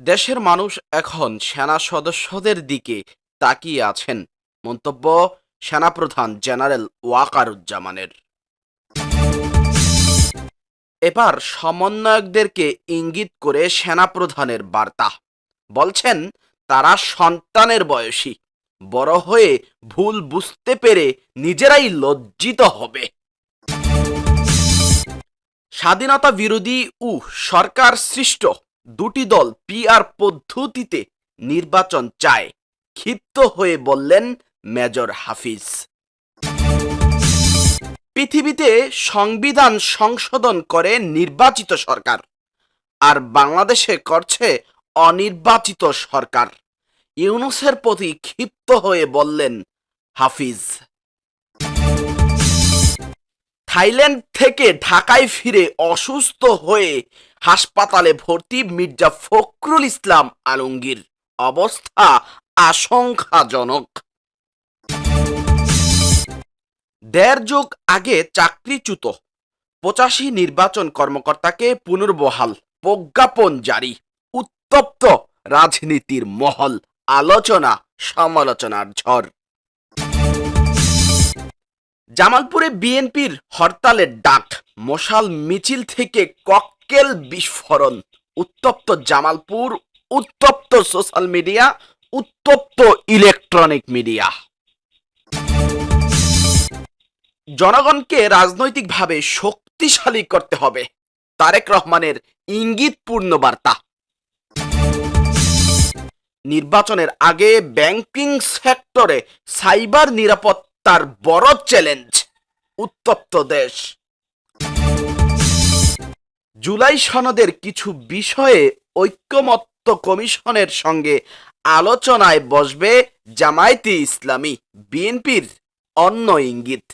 দেশের মানুষ এখন সেনা সদস্যদের দিকে তাকিয়ে আছেন। মন্তব্য সেনাপ্রধান জেনারেল ওয়াকারুজ্জামানের। এবার সমন্বয়কদেরকে ইঙ্গিত করে সেনাপ্রধানের বার্তা। বলছেন, তারা সন্তানের বয়সী। বড় হয়ে ভুল বুঝতে পেরে নিজেরাই লজ্জিত হবে। স্বাধীনতা বিরোধী উ সরকার সৃষ্ট। দুটি দল পিআর পদ্ধতিতে নির্বাচন চায়। ক্ষিপ্ত হয়ে বললেন মেজর হাফিজ। পৃথিবীতে সংবিধান সংশোধন করে নির্বাচিত সরকার, আর বাংলাদেশে করছে অনির্বাচিত সরকার। ইউনুসের প্রতি ক্ষিপ্ত হয়ে বললেন হাফিজ। থাইল্যান্ড থেকে ঢাকায় ফিরে অসুস্থ হয়ে হাসপাতালে ভর্তি মির্জা ফখরুল ইসলাম আলমগীর। অবস্থা আশঙ্কাজনক। দেড় যুগ আগে চাকরিচ্যুত, পঁচাশি নির্বাচন কর্মকর্তাকে পুনর্বহাল, প্রজ্ঞাপন জারি, উত্তপ্ত রাজনীতির মহল আলোচনা সমালোচনার ঝড়। জামালপুরে বিএনপির হরতালের ডাক, মশাল মিছিল থেকে ককটেল বিস্ফোরণ। উত্তপ্ত জামালপুর, উত্তপ্ত সোশ্যাল মিডিয়া, উত্তপ্ত ইলেকট্রনিক মিডিয়া। জনগণকে রাজনৈতিকভাবে শক্তিশালী করতে হবে, তারেক রহমানের ইঙ্গিতপূর্ণ বার্তা। নির্বাচনের আগে ব্যাংকিং সেক্টরে সাইবার নিরাপত্তার বড় চ্যালেঞ্জ, উত্তপ্ত দেশ। জুলাই সনদের কিছু বিষয়ে ঐক্যমত্য কমিশনের সঙ্গে আলোচনায় বসবে জামায়াতে ইসলামী, বিএনপির অন্য ইঙ্গিত।